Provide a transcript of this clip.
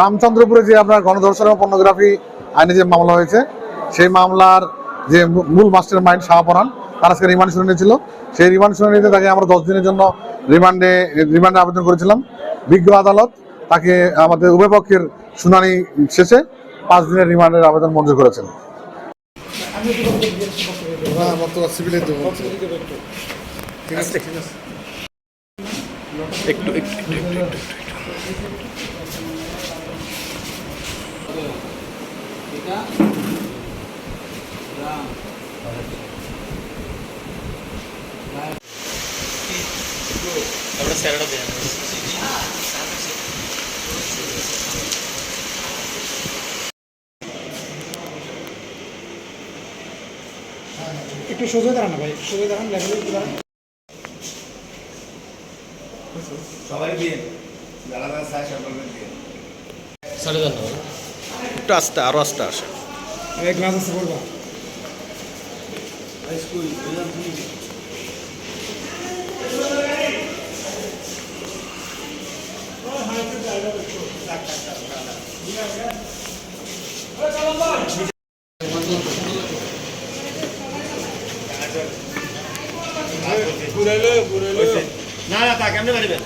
রামচন্দ্রপুরে যে আপনার গণধর্ষণ এবং পর্নোগ্রাফি আইনে যে মামলা হয়েছে সেই মামলার যে মূল মাস্টার মাইন্ড শাহপরান তার আজকে রিমান্ড শুনে ছিল। সেই রিমান্ড শুনানিতে তাকে আমরা দশ দিনের জন্য রিমান্ডে রিমান্ডে আবেদন করেছিলাম। বিজ্ঞ আদালত তাকে আমাদের উভয় পক্ষের শুনানি শেষে পাঁচ দিনের রিমান্ডের আবেদন মঞ্জুর করেছেন। একটু একটু একটু একটু একটু আমরা স্যালাডও দেন একটু সোজা দাঁড়ান ভাই সোজা দাঁড়ান লেভেলে একটু দাঁড়ান। সবাই দিয়ে একটু আস্তে আরও আস্তে আসে এক গ্লাস আছে বলবা পুরাইলো পুরাইলো না না তা কেমনে পারিবেন